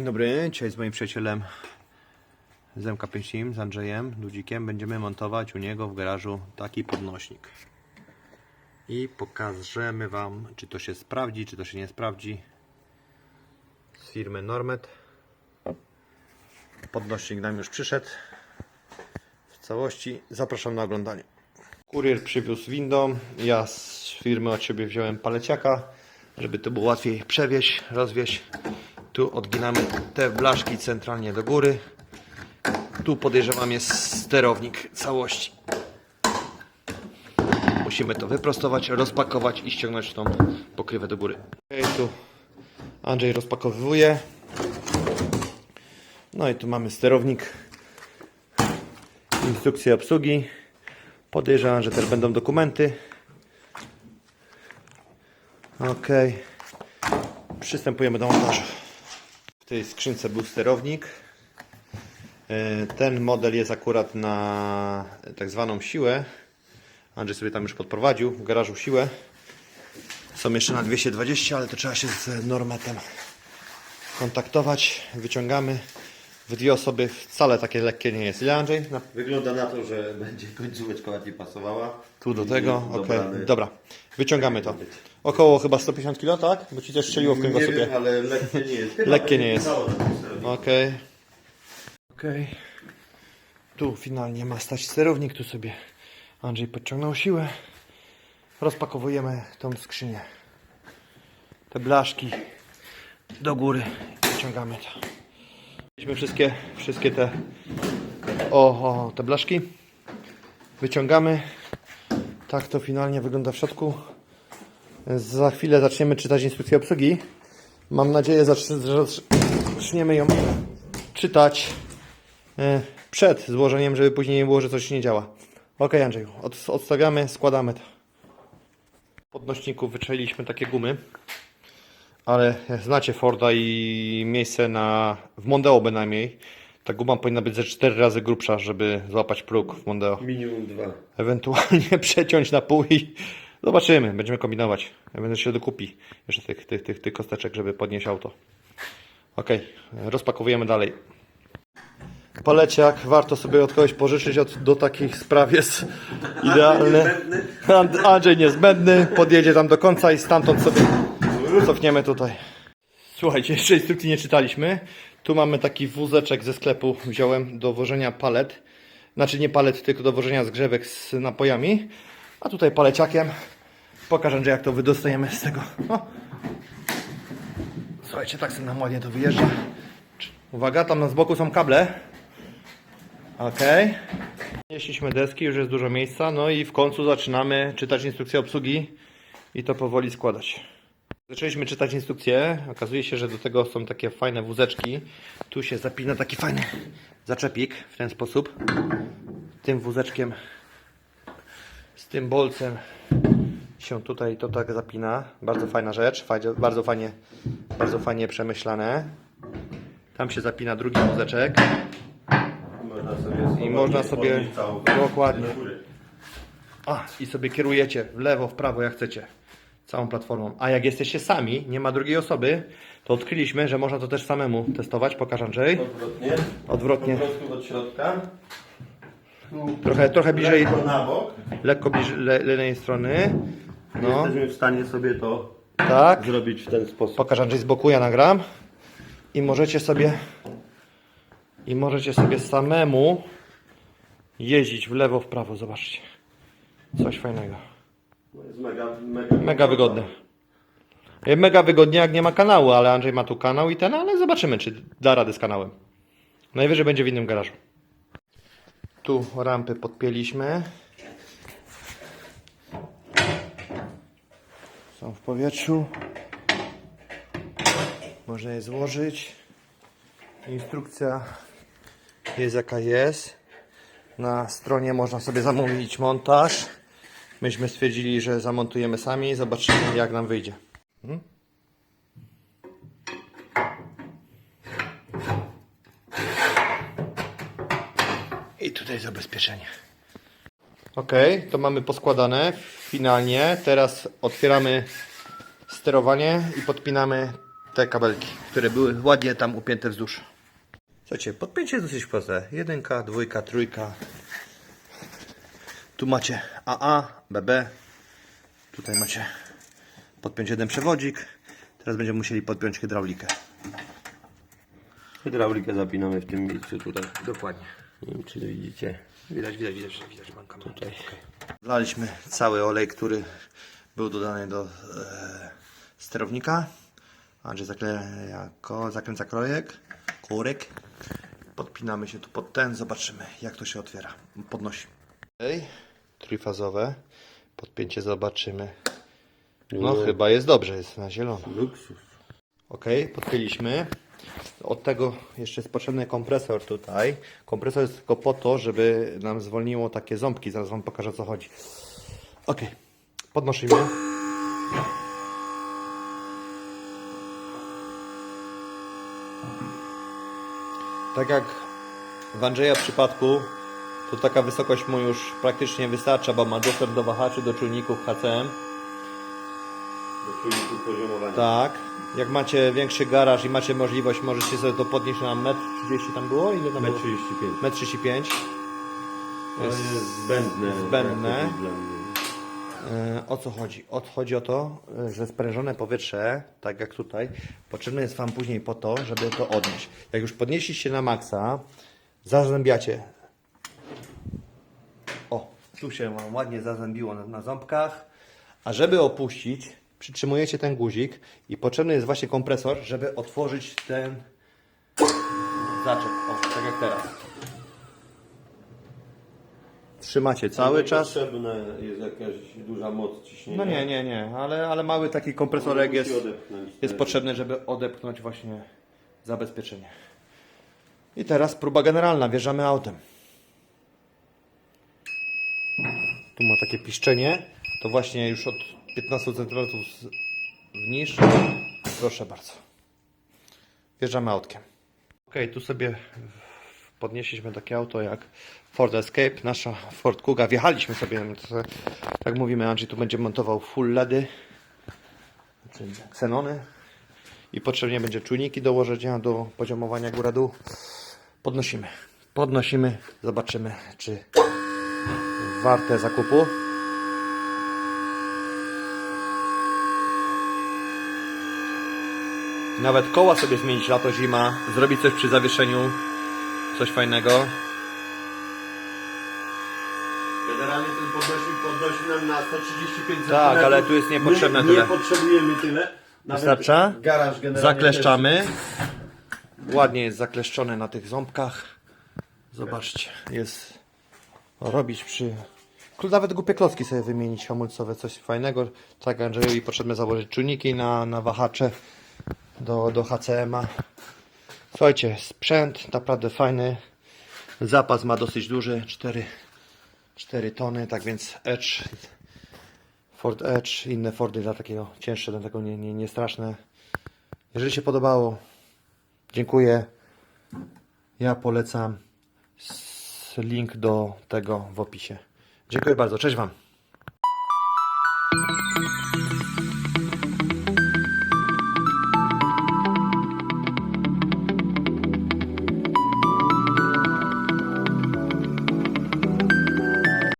Dzień dobry, dzisiaj z moim przyjacielem z MK5 Team, z Andrzejem Ludzikiem będziemy montować u niego w garażu taki podnośnik. I pokażemy Wam, czy to się sprawdzi, czy to się nie sprawdzi. Z firmy Normet. Podnośnik nam już przyszedł w całości. Zapraszam na oglądanie. Kurier przywiózł windą. Ja z firmy od siebie wziąłem paleciaka, żeby to było łatwiej przewieźć, rozwieźć. Tu odginamy te blaszki centralnie do góry. Tu podejrzewam jest sterownik całości. Musimy to wyprostować, rozpakować i ściągnąć tą pokrywę do góry. Okay, tu Andrzej rozpakowuje. No i tu mamy sterownik. Instrukcje obsługi. Podejrzewam, że też będą dokumenty. Ok. Przystępujemy do montażu. W tej skrzynce był sterownik. E, Ten model jest akurat na tak zwaną siłę. Andrzej sobie tam już podprowadził w garażu siłę. Są jeszcze na 220, ale to trzeba się z normatem kontaktować. Wyciągamy. W dwie osoby wcale takie lekkie nie jest. Ile Andrzej? Na Wygląda na to, że będzie końcóweczka ładnie pasowała. Tu do tego, ok. dobrany. Dobra, wyciągamy to. Około chyba 150 kg, tak? Bo ci też strzeliło w Nie kręgosłupie. wiem, ale lekkie nie jest. Chyba Lekkie nie jest. Okej. Okej. Tu finalnie ma stać sterownik, tu sobie Andrzej podciągnął siłę. Rozpakowujemy tą skrzynię. Te blaszki do góry. Wyciągamy to. Weźmy wszystkie, wszystkie te o, o, te blaszki. Wyciągamy. Tak to finalnie wygląda w środku. Za chwilę zaczniemy czytać instrukcję obsługi. Mam nadzieję, że zaczniemy ją czytać e, przed złożeniem, żeby później nie było, że coś nie działa. Ok, Andrzeju, od, odstawiamy, składamy to. W podnośniku wyczailiśmy takie gumy, ale znacie Forda i miejsce na w Mondeo bynajmniej. Ta guma powinna być ze 4 razy grubsza, żeby złapać próg w Mondeo Minimum dwa. ewentualnie przeciąć na pół i zobaczymy, będziemy kombinować. Ja będę się dokupi jeszcze tych, tych, tych, tych kosteczek, żeby podnieść auto. Ok, rozpakowujemy dalej. Paleciak warto sobie od kogoś pożyczyć od, do takich spraw jest idealny. And- Andrzej niezbędny, podjedzie tam do końca i stamtąd sobie cofniemy tutaj. Słuchajcie, jeszcze instrukcji nie czytaliśmy. Tu mamy taki wózeczek ze sklepu, wziąłem do wożenia palet. Znaczy nie palet, tylko do wożenia zgrzewek z napojami. A tutaj paleciakiem. Pokażę, Andrzej, jak to wydostajemy z tego. O. Słuchajcie, tak sobie nam ładnie to wyjeżdża. Uwaga, tam na z boku są kable. Ok. Jeśliśmy deski, już jest dużo miejsca. No i w końcu zaczynamy czytać instrukcję obsługi i to powoli składać. Zaczęliśmy czytać instrukcję. Okazuje się, że do tego są takie fajne wózeczki. Tu się zapina taki fajny zaczepik w ten sposób. Tym wózeczkiem z tym bolcem się tutaj to tak zapina. Bardzo fajna rzecz. Bardzo fajnie, bardzo fajnie przemyślane. Tam się zapina drugi wózeczek. Można sobie I można sobie dokładnie. A, i sobie kierujecie w lewo, w prawo, jak chcecie. Całą platformą. A jak jesteście sami, nie ma drugiej osoby, to odkryliśmy, że można to też samemu testować. Pokaż Andrzej. Odwrotnie. Odwrotnie. Prostu od środka. Tu Trochę, trochę bliżej, lekko na bok. lekko bliżej le, lewej strony. No, Jesteśmy w stanie sobie to tak. zrobić w ten sposób. Pokaż Andrzej z boku, ja nagram. I możecie sobie i możecie sobie samemu jeździć w lewo, w prawo. Zobaczcie. Coś fajnego. To jest mega, mega, Mega wygodne. E, Mega wygodnie, jak nie ma kanału, ale Andrzej ma tu kanał i ten, ale zobaczymy, czy da radę z kanałem. Najwyżej będzie w innym garażu. Tu rampy podpięliśmy. Są w powietrzu. Można je złożyć. Instrukcja jest jaka jest. Na stronie można sobie zamówić montaż. Myśmy stwierdzili, że zamontujemy sami, zobaczymy jak nam wyjdzie. Hmm? Tutaj zabezpieczenie. Ok, to mamy poskładane finalnie. Teraz otwieramy sterowanie i podpinamy te kabelki, które były ładnie tam upięte wzdłuż. Słuchajcie, podpięcie jest dosyć proste. Jedynka, dwójka, trójka. Tu macie AA, BB. Tutaj macie podpiąć jeden przewodzik. Teraz będziemy musieli podpiąć hydraulikę. Hydraulikę zapinamy w tym miejscu tutaj. Dokładnie. Nie wiem czy widzicie. Widać, widać, widać, że widać bankam. Tutaj. Wlaliśmy cały olej, który był dodany do e, sterownika. Andrzej zakleja, ko, zakręca krojek, kurek. Podpinamy się tu pod ten, zobaczymy jak to się otwiera. Podnosi. Okay. Trójfazowe. Podpięcie zobaczymy. No No. chyba jest dobrze, jest na zielono. Luksus. Ok, podpięliśmy. Od tego jeszcze jest potrzebny kompresor tutaj. Kompresor jest tylko po to, żeby nam zwolniło takie ząbki. Zaraz Wam pokażę o co chodzi. Ok, podnosimy. Tak jak w Andrzeja przypadku, to taka wysokość mu już praktycznie wystarcza, bo ma dostęp do wahaczy, do czujników HCM. Do poziomowania. Tak. Jak macie większy garaż i macie możliwość, możecie sobie to podnieść na 1,30 m tam było? Ile tam Metr było? 35. 1,35 To jest zbędne. zbędne. jakoś dla mnie. E, O co chodzi? O- Chodzi o to, że sprężone powietrze, tak jak tutaj, potrzebne jest Wam później po to, żeby to odnieść. Jak już podnieśliście na maksa, zazębiacie. O, tu się Wam ładnie zazębiło na, na ząbkach. A żeby opuścić, przytrzymujecie ten guzik i potrzebny jest właśnie kompresor, żeby otworzyć ten zaczep. O, tak jak teraz. Trzymacie cały czas. Potrzebna jest jakaś duża moc ciśnienia. No nie, nie, nie, ale, ale mały taki kompresorek jest, jest potrzebny, żeby odepchnąć właśnie zabezpieczenie. I teraz próba generalna, wjeżdżamy autem. Tu ma takie piszczenie, to właśnie już od 15 cm w niż. Proszę bardzo. Wjeżdżamy autkiem. Ok, tu sobie podnieśliśmy takie auto jak Ford Escape, nasza Ford Kuga. Wjechaliśmy sobie, więc, tak mówimy, Andrzej tu będzie montował full LEDy, czyli ksenony i potrzebnie będzie czujniki do ułożenia, do poziomowania góra-dół. Podnosimy. Podnosimy, zobaczymy, czy warte zakupu. Nawet koła sobie zmienić lato, zima, zrobić coś przy zawieszeniu, coś fajnego. Generalnie ten podnośnik podnosi nam na 135 cm. Tak, ale tu jest niepotrzebne My tyle. Nie potrzebujemy tyle. Nawet Wystarcza? Garaż generalnie Zakleszczamy. Ładnie jest zakleszczone na tych ząbkach. Zobaczcie, jest robić przy... Nawet głupie klocki sobie wymienić hamulcowe, coś fajnego. Tak Andrzejowi potrzebne założyć czujniki na, na wahacze do, do HCM-a. Słuchajcie, sprzęt naprawdę fajny. Zapas ma dosyć duży, 4, 4 tony, tak więc Edge, Ford Edge, inne Fordy dla takiego cięższe, dla tego nie, nie, nie straszne. Jeżeli się podobało, dziękuję. Ja polecam. Link do tego w opisie. Dziękuję bardzo. Cześć Wam.